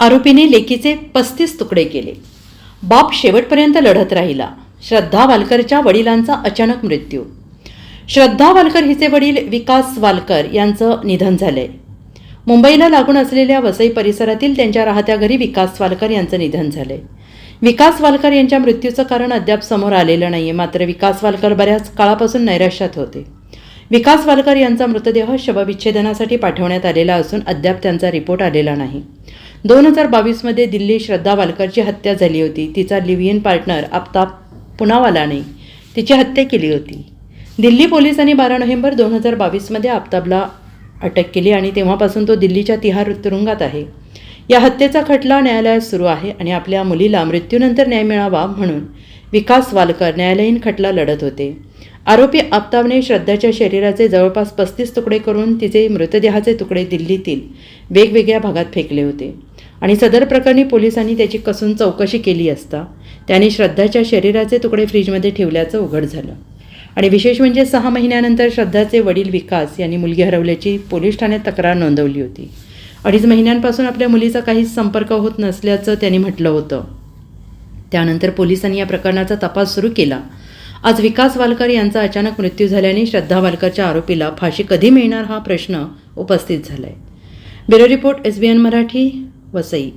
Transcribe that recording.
आरोपीने लेकीचे पस्तीस तुकडे केले. बाप शेवटपर्यंत लढत राहिला. श्रद्धा वालकरच्या वडिलांचा अचानक मृत्यू. श्रद्धा वालकर हिचे वडील विकास वालकर यांचं निधन झालंय मुंबईला लागून असलेल्या वसई परिसरातील त्यांच्या राहत्या घरी विकास वालकर यांचं निधन झालंय विकास वालकर यांच्या मृत्यूचं कारण अद्याप समोर आलेलं नाहीये मात्र विकास वालकर बऱ्याच काळापासून नैराश्यात होते. विकास वालकर यांचा मृतदेह शवविच्छेदनासाठी पाठवण्यात आलेला असून अद्याप त्यांचा रिपोर्ट आलेला नाही. दोन हजार बावीसमध्ये दिल्ली श्रद्धा वालकरची हत्या झाली होती. तिचा लिव्हियन पार्टनर आफताब पुनावालाने तिची हत्या केली होती. दिल्ली पोलिसांनी बारा नोव्हेंबर दोन हजार बावीसमध्ये आफताबला अटक केली आणि तेव्हापासून तो दिल्लीच्या तिहार तुरुंगात आहे. या हत्येचा खटला न्यायालयात सुरू आहे आणि आपल्या मुलीला मृत्यूनंतर न्याय मिळावा म्हणून विकास वालकर न्यायालयीन खटला लढत होते. आरोपी आफताबने श्रद्धाच्या शरीराचे जवळपास पस्तीस तुकडे करून तिचे मृतदेहाचे तुकडे दिल्लीतील वेगवेगळ्या भागात फेकले होते. आणि सदर प्रकरणी पोलिसांनी त्याची कसून चौकशी केली असता त्याने श्रद्धाच्या शरीराचे तुकडे फ्रीजमध्ये ठेवल्याचं उघड झालं. आणि विशेष म्हणजे सहा महिन्यानंतर श्रद्धाचे वडील विकास यांनी मुलगी हरवल्याची पोलीस ठाण्यात तक्रार नोंदवली होती. अडीच महिन्यांपासून आपल्या मुलीचा काहीच संपर्क होत नसल्याचं त्यांनी म्हटलं होतं. त्यानंतर पोलिसांनी या प्रकरणाचा तपास सुरू केला. आज विकास वालकर यांचा अचानक मृत्यू झाल्याने श्रद्धा वालकरच्या आरोपीला फाशी कधी मिळणार हा प्रश्न उपस्थित झाला आहे bureau report S B N Marathi. Vasai